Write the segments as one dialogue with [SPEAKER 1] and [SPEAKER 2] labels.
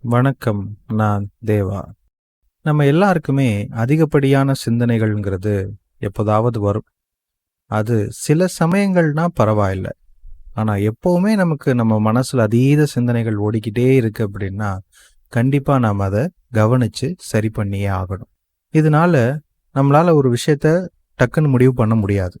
[SPEAKER 1] வணக்கம் நான் தேவா. நம்ம எல்லாருக்குமே அதிகப்படியான சிந்தனைகள்ங்கிறது எப்போதாவது வரும். அது சில சமயங்கள்னா பரவாயில்ல. ஆனால் எப்போவுமே நமக்கு நம்ம மனசுல அதீத சிந்தனைகள் ஓடிக்கிட்டே இருக்கு அப்படின்னா கண்டிப்பாக நாம் அதை கவனிச்சு சரி பண்ணியே ஆகணும். இதனால நம்மளால ஒரு விஷயத்த டக்குன்னு முடிவு பண்ண முடியாது.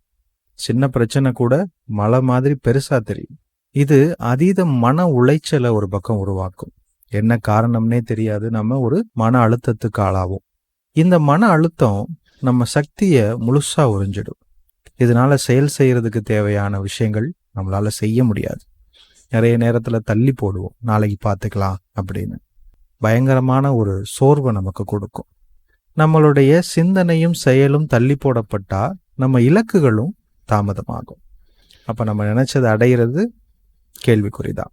[SPEAKER 1] சின்ன பிரச்சனை கூட மலை மாதிரி பெருசாக தெரியும். இது அதீத மன உளைச்சலை ஒரு பக்கம் உருவாக்கும். என்ன காரணம்னே தெரியாது. நம்ம ஒரு மன அழுத்தத்துக்கு ஆளாவோம். இந்த மன அழுத்தம் நம்ம சக்தியை முழுசா உறிஞ்சிடும். இதனால செயல் செய்யறதுக்கு தேவையான விஷயங்கள் நம்மளால செய்ய முடியாது. நிறைய நேரத்தில் தள்ளி போடுவோம். நாளைக்கு பார்த்துக்கலாம் அப்படின்னு. பயங்கரமான ஒரு சோர்வை நமக்கு கொடுக்கும். நம்மளுடைய சிந்தனையும் செயலும் தள்ளி போடப்பட்டா நம்ம இலக்குகளும் தாமதமாகும். அப்போ நம்ம நினைச்சதை அடையிறது கேள்விக்குறிதான்.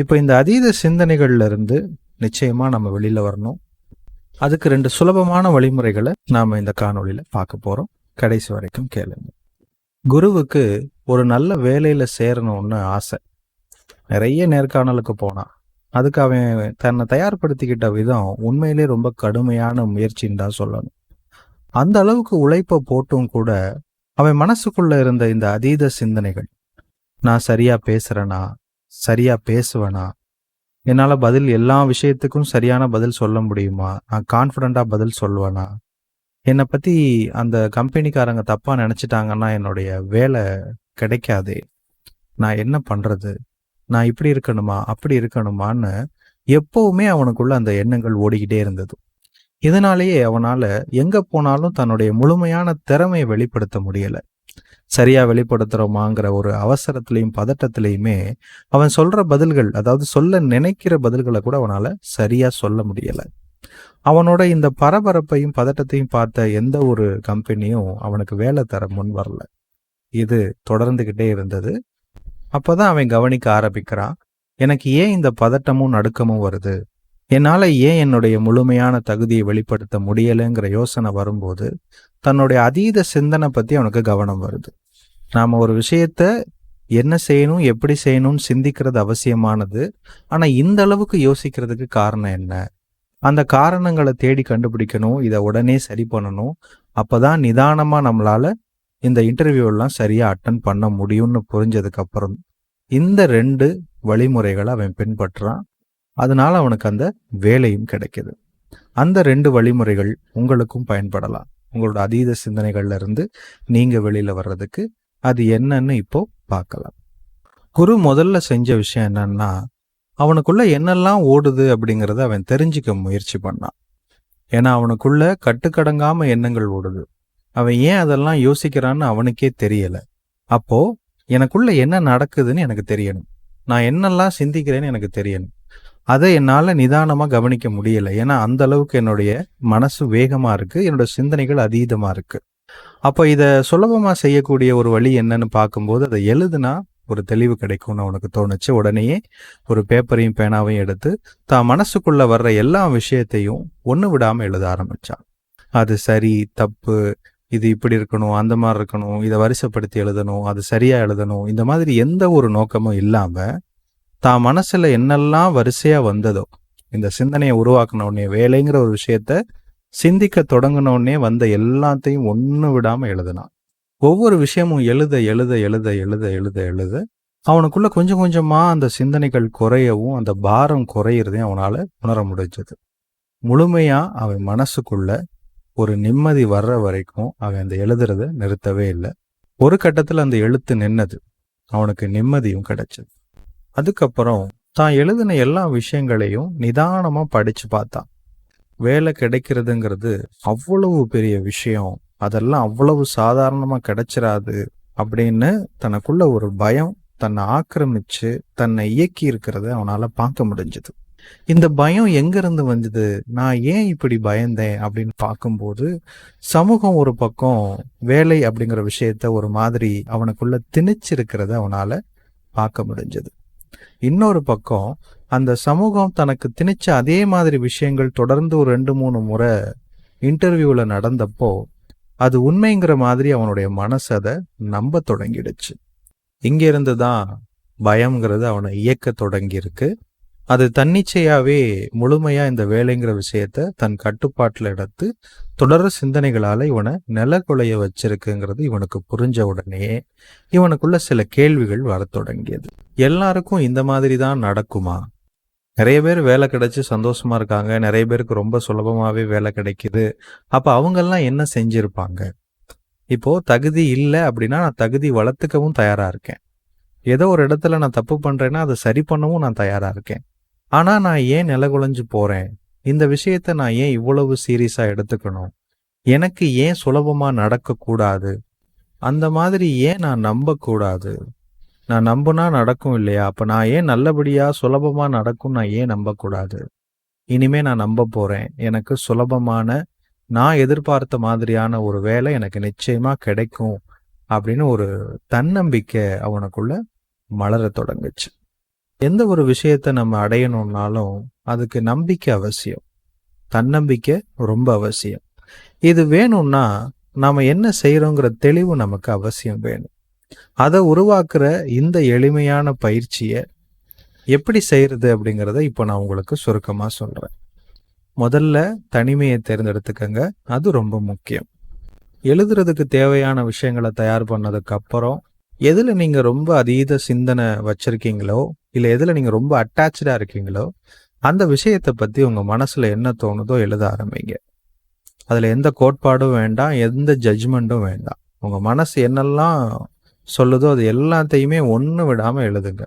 [SPEAKER 1] இப்போ இந்த அதீத சிந்தனைகள்லேருந்து இருந்து நம்ம வெளியில் வரணும். அதுக்கு ரெண்டு சுலபமான வழிமுறைகளை நாம் இந்த காணொலியில் பார்க்க போகிறோம் கடைசி வரைக்கும் கேளுங்க. குருவுக்கு ஒரு நல்ல வேலையில் சேரணும்னு ஆசை. நிறைய நேர்காணலுக்கு போனான் அதுக்கு அவன் தன்னை தயார்படுத்திக்கிட்ட விதம் உண்மையிலே ரொம்ப கடுமையான முயற்சின்னு தான் சொல்லணும். அந்த அளவுக்கு உழைப்பை போட்டும் கூட அவன் மனசுக்குள்ள இருந்த இந்த அதீத சிந்தனைகள் நான் சரியா பேசுறேனா சரியா பேசுவேனா? என்னால் பதில் எல்லா விஷயத்துக்கும் சரியான பதில் சொல்ல முடியுமா? நான் கான்ஃபிடண்டா பதில் சொல்லுவேனா? என்னை பற்றி அந்த கம்பெனிக்காரங்க தப்பாக நினச்சிட்டாங்கன்னா என்னுடைய வேலை கிடைக்காதே. நான் என்ன பண்ணுறது நான் இப்படி இருக்கணுமா? அப்படி இருக்கணுமான்னு எப்போவுமே அவனுக்குள்ள அந்த எண்ணங்கள் ஓடிக்கிட்டே இருந்தது. இதனாலேயே அவனால் எங்கே போனாலும் தன்னுடைய முழுமையான திறமையை வெளிப்படுத்த முடியலை. சரியாக வெளிப்படுத்துகிறோமாங்கிற ஒரு அவசரத்துலையும் பதட்டத்திலையுமே அவன் சொல்கிற பதில்கள் அதாவது சொல்ல நினைக்கிற பதில்களை கூட அவனால் சரியாக சொல்ல முடியலை. அவனோட இந்த பரபரப்பையும் பதட்டத்தையும் பார்த்த எந்த ஒரு கம்பெனியும் அவனுக்கு வேலை தர முன் வரல. இது தொடர்ந்துக்கிட்டே இருந்தது. அப்பதான் அவன் கவனிக்க ஆரம்பிக்கிறான் எனக்கு ஏன் இந்த பதட்டமும் நடுக்கமும் வருது? என்னால் ஏன் என்னுடைய முழுமையான தகுதியை வெளிப்படுத்த முடியலைங்கிற யோசனை வரும்போது தன்னுடைய அதீத சிந்தனை பற்றி அவனுக்கு கவனம் வருது. நாம் ஒரு விஷயத்த என்ன செய்யணும் எப்படி செய்யணும்னு சிந்திக்கிறது அவசியமானது. ஆனால் இந்த அளவுக்கு யோசிக்கிறதுக்கு காரணம் என்ன? அந்த காரணங்களை தேடி கண்டுபிடிக்கணும் இதை உடனே சரி பண்ணணும். அப்போ தான் நிதானமாக நம்மளால இந்த இன்டர்வியூலாம் சரியாக அட்டன் பண்ண முடியும்னு புரிஞ்சதுக்கு அப்புறம் இந்த ரெண்டு வழிமுறைகளை அவன் பின்பற்றான். அதனால அவனுக்கு அந்த வேலையும் கிடைக்கிது. அந்த ரெண்டு வழிமுறைகள் உங்களுக்கும் பயன்படலாம். உங்களோட அதீத சிந்தனைகள்ல இருந்து நீங்க வெளியில வர்றதுக்கு அது என்னன்னு இப்போ பார்க்கலாம். குரு முதல்ல செஞ்ச விஷயம் என்னன்னா அவனுக்குள்ள என்னெல்லாம் ஓடுது அப்படிங்கிறத அவன் தெரிஞ்சுக்க முயற்சி பண்ணான். ஏன்னா அவனுக்குள்ள கட்டுக்கடங்காம எண்ணங்கள் ஓடுது. அவன் ஏன் அதெல்லாம் யோசிக்கிறான்னு அவனுக்கே தெரியல. அப்போ எனக்குள்ள என்ன நடக்குதுன்னு எனக்கு தெரியணும். நான் என்னெல்லாம் சிந்திக்கிறேன்னு எனக்கு தெரியணும். அதை என்னால் நிதானமாக கவனிக்க முடியல. ஏன்னா அந்த அளவுக்கு என்னுடைய மனசு வேகமாக இருக்குது என்னோட சிந்தனைகள் அதீதமாக இருக்குது அப்போ இதை சுலபமாக செய்யக்கூடிய ஒரு வழி என்னன்னு பார்க்கும்போது அதை எழுதுனா ஒரு தெளிவு கிடைக்கும்னு அவனுக்கு தோணுச்சு. உடனேயே ஒரு பேப்பரையும் பேனாவையும் எடுத்து தான் மனசுக்குள்ள வர்ற எல்லா விஷயத்தையும் ஒன்று விடாமல் எழுத ஆரம்பித்தான் அது சரி தப்பு இது இப்படி இருக்கணும் அந்த மாதிரி இருக்கணும் இதை வரிசைப்படுத்தி எழுதணும் அது சரியாக எழுதணும் இந்த மாதிரி எந்த ஒரு நோக்கமும் இல்லாமல் தான் மனசில் என்னெல்லாம் வரிசையாக வந்ததோ இந்த சிந்தனையை உருவாக்கின உடனே வேலைங்கிற ஒரு விஷயத்த சிந்திக்க தொடங்கினோடனே வந்த எல்லாத்தையும் ஒன்று விடாமல் எழுதினான். ஒவ்வொரு விஷயமும் எழுத எழுத எழுத எழுத எழுத எழுத அவனுக்குள்ள கொஞ்சம் கொஞ்சமாக அந்த சிந்தனைகள் குறையவும் அந்த பாரம் குறையிறதையும் அவனால் உணர முடிஞ்சது. முழுமையாக அவன் மனசுக்குள்ள ஒரு நிம்மதி வர்ற வரைக்கும் அவன் அந்த எழுதுறத நிறுத்தவே இல்லை. ஒரு கட்டத்தில் அந்த எழுத்து நின்னது. அவனுக்கு நிம்மதியும் கிடைச்சது. அதுக்கப்புறம் தான் எழுதின எல்லா விஷயங்களையும் நிதானமாக படித்து பார்த்தான். வேலை கிடைக்கிறதுங்கிறது அவ்வளவு பெரிய விஷயம். அதெல்லாம் அவ்வளவு சாதாரணமாக கிடைச்சிடாது அப்படின்னு தனக்குள்ள ஒரு பயம் தன்னை ஆக்கிரமிச்சு தன்னை இயக்கி இருக்கிறத அவனால் பார்க்க முடிஞ்சது. இந்த பயம் எங்கிருந்து வந்தது? நான் ஏன் இப்படி பயந்தேன்? அப்படின்னு பார்க்கும்போது சமூகம் ஒரு பக்கம் வேலை அப்படிங்கிற விஷயத்த ஒரு மாதிரி அவனுக்குள்ள திணிச்சிருக்கிறத அவனால் பார்க்க முடிஞ்சது. இன்னொரு பக்கம் அந்த சமூகம் தனக்கு திணிச்ச அதே மாதிரி விஷயங்கள் தொடர்ந்து ஒரு ரெண்டு மூணு முறை இன்டர்வியூவில் நடந்தப்போ அது உண்மைங்கிற மாதிரி அவனுடைய மனசு அதை நம்ப தொடங்கிடுச்சு. இங்கிருந்து தான் பயம்ங்கிறது அவனை இயக்க தொடங்கியிருக்கு. அது தன்னிச்சையாவே முழுமையா இந்த வேலைங்கிற விஷயத்த தன் கட்டுப்பாட்டில் எடுத்து தொடர சிந்தனைகளால இவனை நிலக்குலைய வச்சிருக்குங்கிறது இவனுக்கு புரிஞ்ச உடனே இவனுக்குள்ள சில கேள்விகள் வரத் தொடங்கியது. எல்லாருக்கும் இந்த மாதிரி தான் நடக்குமா? நிறைய பேர் வேலை கிடைச்சி சந்தோஷமா இருக்காங்க. நிறைய பேருக்கு ரொம்ப சுலபமாகவே வேலை கிடைக்குது. அப்போ அவங்கெல்லாம் என்ன செஞ்சுருப்பாங்க? இப்போ தகுதி இல்லை அப்படின்னா நான் தகுதி வளர்த்துக்கவும் தயாராக இருக்கேன். ஏதோ ஒரு இடத்துல நான் தப்பு பண்ணுறேன்னா அதை சரி பண்ணவும் நான் தயாராக இருக்கேன். ஆனால் நான் ஏன் நிலகுலைஞ்சு போகிறேன் இந்த விஷயத்த நான் ஏன் இவ்வளவு சீரியஸாக எடுத்துக்கணும்? எனக்கு ஏன் சுலபமாக நடக்கக்கூடாது? அந்த மாதிரி ஏன் நான் நம்பக்கூடாது? நான் நம்புனா நடக்கும் இல்லையா? அப்போ நான் ஏன் நல்லபடியாக சுலபமாக நடக்கும் நான் ஏன் நம்பக்கூடாது? இனிமே நான் நம்ப போகிறேன் எனக்கு சுலபமான நான் எதிர்பார்த்த மாதிரியான ஒரு வேலை எனக்கு நிச்சயமாக கிடைக்கும் அப்படின்னு ஒரு தன்னம்பிக்கை அவனுக்குள்ள மலர தொடங்குச்சு. எந்த ஒரு விஷயத்த நம்ம அடையணும்னாலும் அதுக்கு நம்பிக்கை அவசியம். தன்னம்பிக்கை ரொம்ப அவசியம். இது வேணும்னா நாம் என்ன செய்கிறோங்கிற தெளிவு நமக்கு அவசியம் வேணும். அதை உருவாக்குற இந்த எளிமையான பயிற்சியை எப்படி செய்யறது அப்படிங்கிறத இப்போ நான் உங்களுக்கு சுருக்கமாக சொல்றேன். முதல்ல தனிமையை தேர்ந்தெடுத்துக்கங்க. அது ரொம்ப முக்கியம். எழுதுறதுக்கு தேவையான விஷயங்களை தயார் பண்ணதுக்கு அப்புறம் எதில் நீங்கள் ரொம்ப அதீத சிந்தனை வச்சிருக்கீங்களோ இல்லை எதில் நீங்கள் ரொம்ப அட்டாச்சாக இருக்கீங்களோ அந்த விஷயத்தை பற்றி உங்கள் மனசில் என்ன தோணுதோ எழுத ஆரம்பிங்க. அதில் எந்த கோட்பாடும் வேண்டாம் எந்த ஜட்ஜ்மெண்ட்டும் வேண்டாம். உங்கள் மனசு என்னெல்லாம் சொல்லுதோ அது எல்லாத்தையுமே ஒன்று விடாமல் எழுதுங்க.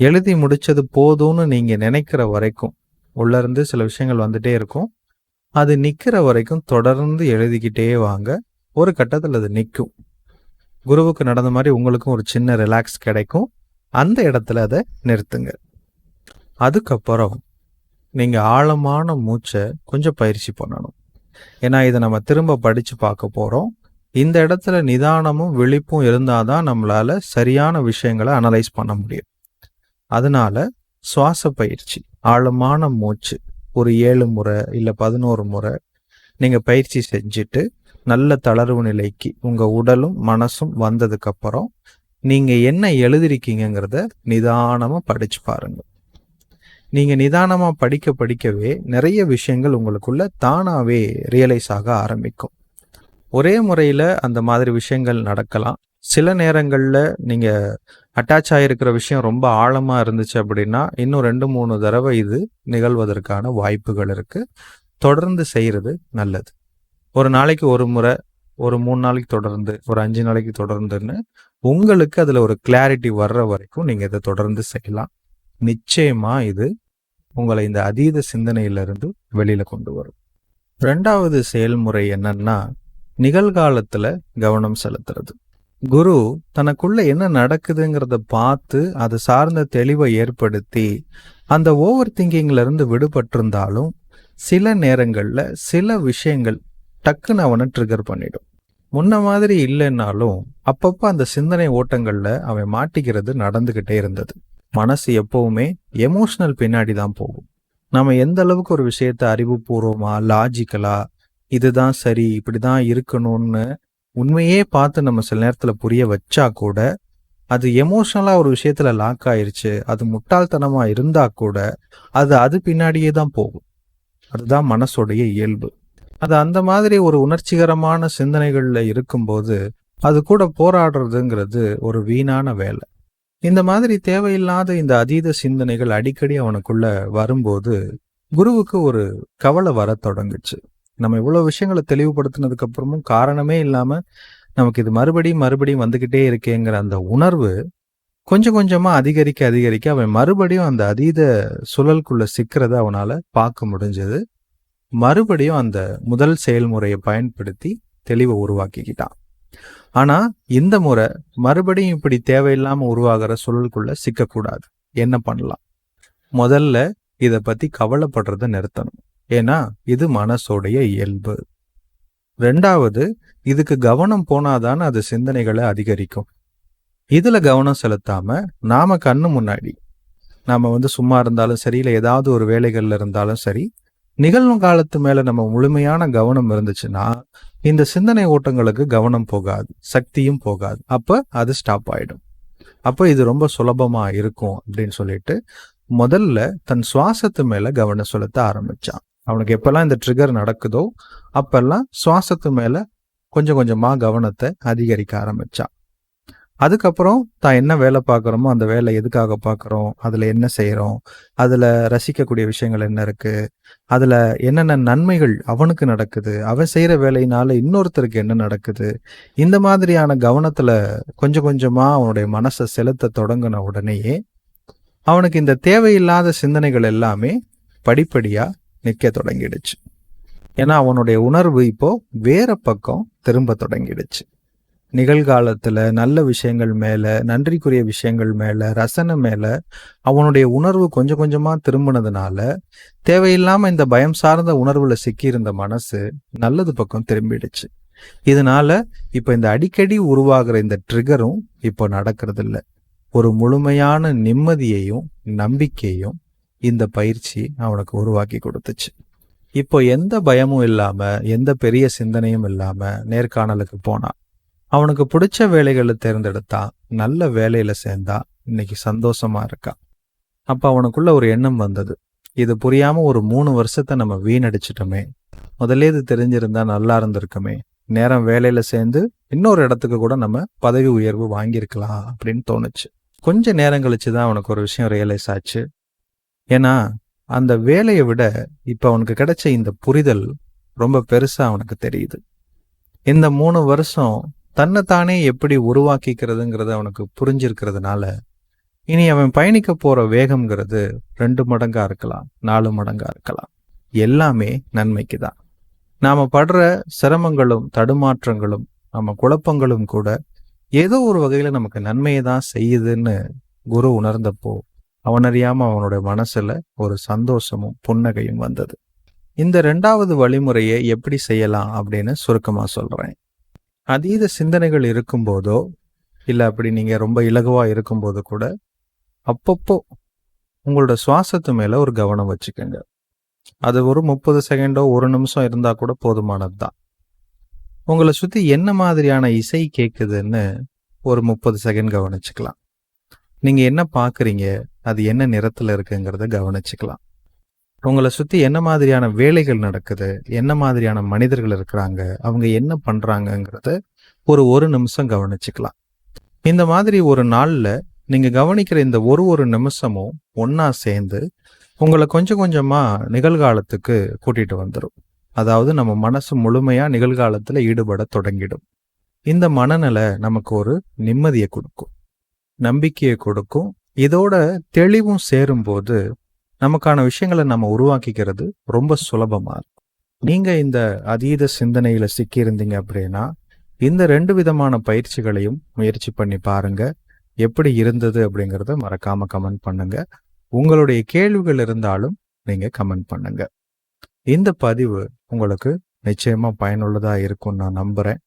[SPEAKER 1] எழுதி முடிச்சது போதும்னு நீங்கள் நினைக்கிற வரைக்கும் உள்ளேருந்து சில விஷயங்கள் வந்துட்டே இருக்கும். அது நிற்கிற வரைக்கும் தொடர்ந்து எழுதிக்கிட்டே வாங்க. ஒரு கட்டத்தில் அது நிற்கும் குருவுக்கு நடந்த மாதிரி உங்களுக்கும் ஒரு சின்ன ரிலாக்ஸ் கிடைக்கும். அந்த இடத்துல அதை நிறுத்துங்க. அதுக்கப்புறம் நீங்கள் ஆழமான மூச்சை கொஞ்சம் பயிற்சி பண்ணணும். ஏன்னா இதை நம்ம திரும்ப படித்து பார்க்க போகிறோம் இந்த இடத்துல நிதானமும் விழிப்பும் இருந்தால் தான் நம்மளால சரியான விஷயங்களை அனலைஸ் பண்ண முடியும். அதனால சுவாச பயிற்சி ஆழமான மூச்சு ஒரு ஏழு முறை இல்லை பதினோரு முறை நீங்கள் பயிற்சி செஞ்சுட்டு நல்ல தளர்வு நிலைக்கு உங்கள் உடலும் மனசும் வந்ததுக்கப்புறம் நீங்கள் என்ன எழுதிருக்கீங்கிறத நிதானமாக படித்து பாருங்கள் நீங்கள் நிதானமாக படிக்க படிக்கவே நிறைய விஷயங்கள் உங்களுக்குள்ள தானாகவே ரியலைஸ் ஆக ஆரம்பிக்கும். ஒரே முறையில் அந்த மாதிரி விஷயங்கள் நடக்கலாம். சில நேரங்களில் நீங்கள் அட்டாச் ஆகிருக்கிற விஷயம் ரொம்ப ஆழமாக இருந்துச்சு அப்படின்னா இன்னும் ரெண்டு மூணு தடவை இது நிகழ்வதற்கான வாய்ப்புகள் இருக்குது தொடர்ந்து செய்கிறது நல்லது. ஒரு நாளைக்கு ஒரு முறை ஒரு மூணு நாளைக்கு தொடர்ந்து ஒரு அஞ்சு நாளைக்கு தொடர்ந்துன்னு உங்களுக்கு அதில் ஒரு கிளாரிட்டி வர்ற வரைக்கும் நீங்கள் இதை தொடர்ந்து செய்யலாம். நிச்சயமாக இது உங்களை இந்த அதீத சிந்தனையிலிருந்து வெளியில் கொண்டு வரும். ரெண்டாவது செயல்முறை என்னன்னா நிகழ்காலத்துல கவனம் செலுத்துறது. குரு தனக்குள்ள என்ன நடக்குதுங்கிறத பார்த்து அது சார்ந்த தெளிவை ஏற்படுத்தி அந்த ஓவர் திங்கிங்ல இருந்து விடுபட்டிருந்தாலும் சில நேரங்கள்ல சில விஷயங்கள் டக்குன்னு அவனை ட்ரிகர் பண்ணிடும். முன்ன மாதிரி இல்லைன்னாலும் அப்பப்போ அந்த சிந்தனை ஓட்டங்கள்ல அவன் மாட்டிக்கிறது நடந்துகிட்டே இருந்தது. மனசு எப்பவுமே எமோஷனல் பின்னாடி தான் போகும். நம்ம எந்த அளவுக்கு ஒரு விஷயத்த அறிவுபூர்வமா லாஜிக்கலா இதுதான் சரி இப்படிதான் இருக்கணும்னு உண்மையே பார்த்து நம்ம சில நேரத்துல புரிய வச்சா கூட அது எமோஷனலா ஒரு விஷயத்துல லாக் ஆயிருச்சு. அது முட்டாள்தனமா இருந்தா கூட அது அது பின்னாடியே தான் போகும். அதுதான் மனசோடைய இயல்பு. அது அந்த மாதிரி ஒரு உணர்ச்சிகரமான சிந்தனைகள்ல இருக்கும்போது அது கூட போராடுறதுங்கிறது ஒரு வீணான வேலை. இந்த மாதிரி தேவையில்லாத இந்த அதீத சிந்தனைகள் அடிக்கடி அவனுக்குள்ள வரும்போது குருவுக்கு ஒரு கவலை வர தொடங்குச்சு. நம்ம இவ்வளோ விஷயங்களை தெளிவுபடுத்தினதுக்கு அப்புறமும் காரணமே இல்லாமல் நமக்கு இது மறுபடியும் மறுபடியும் வந்துக்கிட்டே இருக்கேங்கிற அந்த உணர்வு கொஞ்சம் கொஞ்சமாக அதிகரிக்க அதிகரிக்க அவன் மறுபடியும் அந்த அதீத சுழலுக்குள்ள சிக்கிறத அவனால் பார்க்க முடிஞ்சது. மறுபடியும் அந்த முதல் செயல்முறையை பயன்படுத்தி தெளிவை உருவாக்கிக்கிட்டான். ஆனால் இந்த முறை மறுபடியும் இப்படி தேவையில்லாமல் உருவாகிற சுழலுக்குள்ள சிக்கக்கூடாது. என்ன பண்ணலாம்? முதல்ல இதை பற்றி கவலைப்படுறத நிறுத்தணும். ஏன்னா இது மனசோடைய இயல்பு. ரெண்டாவது இதுக்கு கவனம் போனாதானே அது சிந்தனைகளை அதிகரிக்கும். இதுல கவனம் செலுத்தாம நாம கண்ணு முன்னாடி நாம வந்து சும்மா இருந்தாலும் சரி இல்லை ஏதாவது ஒரு வேலைகள்ல இருந்தாலும் சரி நிகழ்வு காலத்து மேல நம்ம முழுமையான கவனம் இருந்துச்சுன்னா இந்த சிந்தனை ஓட்டங்களுக்கு கவனம் போகாது சக்தியும் போகாது. அப்ப அது ஸ்டாப் ஆயிடும். அப்போ இது ரொம்ப சுலபமா இருக்கும் அப்படின்னு சொல்லிட்டு முதல்ல தன் சுவாசத்து மேல கவனம் செலுத்த ஆரம்பிச்சான். அவனுக்கு எப்பெல்லாம் இந்த ட்ரிகர் நடக்குதோ அப்பெல்லாம் சுவாசத்து மேலே கொஞ்சம் கொஞ்சமாக கவனத்தை அதிகரிக்க ஆரம்பிச்சான். அதுக்கப்புறம் தான் என்ன வேலை பார்க்குறோமோ அந்த வேலை எதுக்காக பார்க்குறோம் அதில் என்ன செய்கிறோம் அதில் ரசிக்கக்கூடிய விஷயங்கள் என்ன இருக்குது அதில் என்னென்ன நன்மைகள் அவனுக்கு நடக்குது அவன் செய்கிற வேலையினால இன்னொருத்தருக்கு என்ன நடக்குது இந்த மாதிரியான கவனத்தில் கொஞ்சம் கொஞ்சமாக அவனுடைய மனசை செலுத்த தொடங்கின உடனேயே அவனுக்கு இந்த தேவையில்லாத சிந்தனைகள் எல்லாமே படிப்படியாக நிற்க தொடங்கிடுச்சு. ஏன்னா அவனுடைய உணர்வு இப்போ வேற பக்கம் திரும்ப தொடங்கிடுச்சு. நிகழ்காலத்துல நல்ல விஷயங்கள் மேல நன்றிக்குரிய விஷயங்கள் மேல ரசனை மேல அவனுடைய உணர்வு கொஞ்சம் கொஞ்சமா திரும்பினதுனால தேவையில்லாம இந்த பயம் சார்ந்த உணர்வுல சிக்கியிருந்த மனசு நல்லது பக்கம் திரும்பிடுச்சு. இதனால இப்ப இந்த அடிக்கடி உருவாகிற இந்த ட்ரிகரும் இப்போ நடக்கிறது இல்லை ஒரு முழுமையான நிம்மதியையும் நம்பிக்கையும் இந்த பயிற்சி அவனுக்கு உருவாக்கி கொடுத்துச்சு. இப்போ எந்த பயமும் இல்லாம எந்த பெரிய சிந்தனையும் இல்லாம நேர்காணலுக்கு போனான் அவனுக்கு பிடிச்ச வேலைகளை தேர்ந்தெடுத்தான் நல்ல வேலையில சேர்ந்தா இன்னைக்கு சந்தோஷமா இருக்கான் அப்ப அவனுக்குள்ள ஒரு எண்ணம் வந்தது. இது புரியாம ஒரு மூணு வருஷத்தை நம்ம வீணடிச்சிட்டோமே. முதல்ல இது தெரிஞ்சிருந்தா நல்லா இருந்திருக்குமே. நேரம் வேலையில சேர்ந்து இன்னொரு இடத்துக்கு கூட நம்ம பதவி உயர்வு வாங்கியிருக்கலாம் அப்படின்னு தோணுச்சு. கொஞ்ச நேரம் கழிச்சு தான் அவனுக்கு ஒரு விஷயம் ரியலைஸ் ஆச்சு. ஏன்னா அந்த வேலையை விட இப்போ அவனுக்கு கிடைச்ச இந்த புரிதல் ரொம்ப பெருசாக அவனுக்கு தெரியுது. இந்த மூணு வருஷம் தன்னைத்தானே எப்படி உருவாக்கிக்கிறதுங்கிறது அவனுக்கு புரிஞ்சிருக்கிறதுனால இனி அவன் பயணிக்க போற வேகம்ங்கிறது ரெண்டு மடங்கா இருக்கலாம் நாலு மடங்கா இருக்கலாம். எல்லாமே நன்மைக்கு தான். நாம படுற சிரமங்களும் தடுமாற்றங்களும் நம்ம குழப்பங்களும் கூட ஏதோ ஒரு வகையில நமக்கு நன்மையை தான் செய்யுதுன்னு குரு உணர்ந்தப்போ அவனறியாம அவனோட மனசுல ஒரு சந்தோஷமும் புன்னகையும் வந்தது. இந்த ரெண்டாவது வழிமுறையை எப்படி செய்யலாம் அப்படின்னு சுருக்கமா சொல்றேன். அதீத சிந்தனைகள் இருக்கும்போதோ இல்லை அப்படி நீங்கள் ரொம்ப இலகுவாக இருக்கும்போது கூட அப்பப்போ உங்களோட சுவாசத்து மேலே ஒரு கவனம் வச்சுக்கோங்க. அது ஒரு முப்பது செகண்டோ ஒரு நிமிஷம் இருந்தால் கூட போதுமானது தான் உங்களை சுற்றி என்ன மாதிரியான இசை கேட்குதுன்னு ஒரு முப்பது செகண்ட் கவனிச்சுக்கலாம். நீங்கள் என்ன பார்க்குறீங்க அது என்ன நிறத்தில் இருக்குங்கிறத கவனிச்சுக்கலாம். உங்களை சுற்றி என்ன மாதிரியான வேலைகள் நடக்குது? என்ன மாதிரியான மனிதர்கள் இருக்கிறாங்க? அவங்க என்ன பண்ணுறாங்கங்கிறத ஒரு ஒரு நிமிஷம் கவனிச்சுக்கலாம். இந்த மாதிரி ஒரு நாளில் நீங்கள் கவனிக்கிற இந்த ஒரு ஒரு நிமிஷமும் ஒன்றா சேர்ந்து உங்களை கொஞ்சம் கொஞ்சமாக நிகழ்காலத்துக்கு கூட்டிகிட்டு வந்துடும் அதாவது நம்ம மனசு முழுமையாக நிகழ்காலத்தில் ஈடுபட தொடங்கிடும். இந்த மனநிலை நமக்கு ஒரு நிம்மதியை கொடுக்கும். நம்பிக்கையை கொடுக்கும். இதோட தெளிவும் சேரும்போது நமக்கான விஷயங்களை நம்ம உருவாக்கிக்கிறது ரொம்ப சுலபமாக இருக்கும். நீங்கள் இந்த அதீத சிந்தனையில் சிக்கியிருந்தீங்க அப்படின்னா இந்த ரெண்டு விதமான பயிற்சிகளையும் முயற்சி பண்ணி பாருங்க. எப்படி இருந்தது அப்படிங்கிறத மறக்காம கமெண்ட் பண்ணுங்க. உங்களுடைய கேள்விகள் இருந்தாலும் நீங்கள் கமெண்ட் பண்ணுங்க. இந்த பதிவு உங்களுக்கு நிச்சயமாக பயனுள்ளதாக இருக்கும்னு நான் நம்புகிறேன்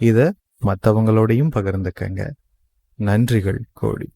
[SPEAKER 1] இதை மற்றவங்களோடையும் பகிர்ந்துக்கங்க. நன்றிகள் கோடி.